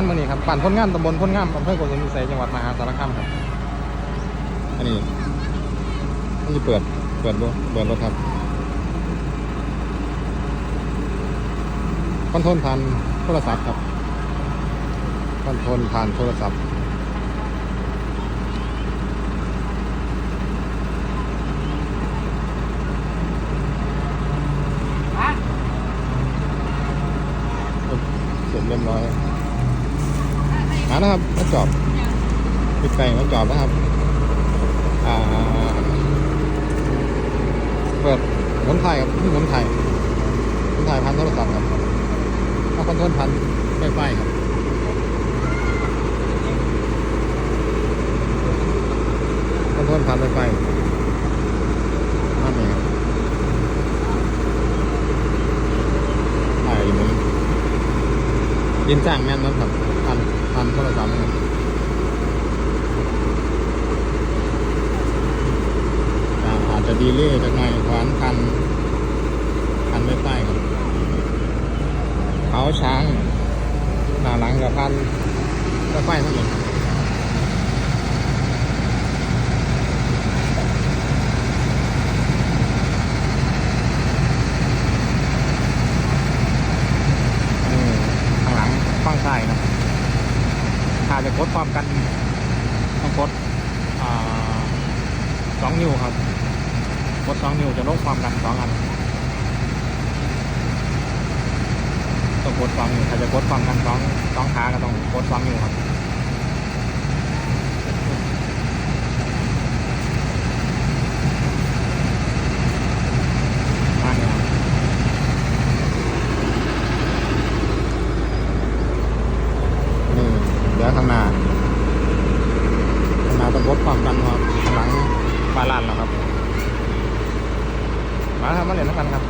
านมือนี้ครับปั่นพ้นงามตำบลพ้นงามอำเภอโกสุมพิสัยจังหวัดมหาสารคามครับ อันนี้นี่เปิด เปิดดูเปิดรถครับคอนโทรลผ่านโทรศัพท์ครับคอนโทรลผ่านโทรศัพท์เสร็จเรียบร้อยานะครับมาจอบปิดไก่มาจอบนะครับเปิดหมุนถ่ายครับหมุนถ่ายหมุนถ่ายพันโทรศัพท์ครับเอาคอนโทรลพันไฟไฟครับคอนโทรลพันไฟไฟนั่นเองครับถ่ายหมุนยินจ้างแม่นนะครับ พันพันโทรศัพท์นะครับอ่าจจะดีเลยจากหน่อยขวานพันพันไว้ใต้ครับเขาช้างหน้าหลังกับพันก็ไฟทั้งหมดอืมข้างหลังฟังซ้ายครับ จะกดความกันต้องกดสองนิ้วครับ กดสองนิ้วจะลดความดันสองอันต้องกดสองนิ้วถ้าจะกดความดันสองสองขาก็ต้องกดสองนิ้วครับมาเนี่ยครับนี่เดี๋ยวข้างหน้า นาตะบดความดันครับข้างหลังบาลานซ์แล้วครับ มาทำมาเรียนแล้วกันครับ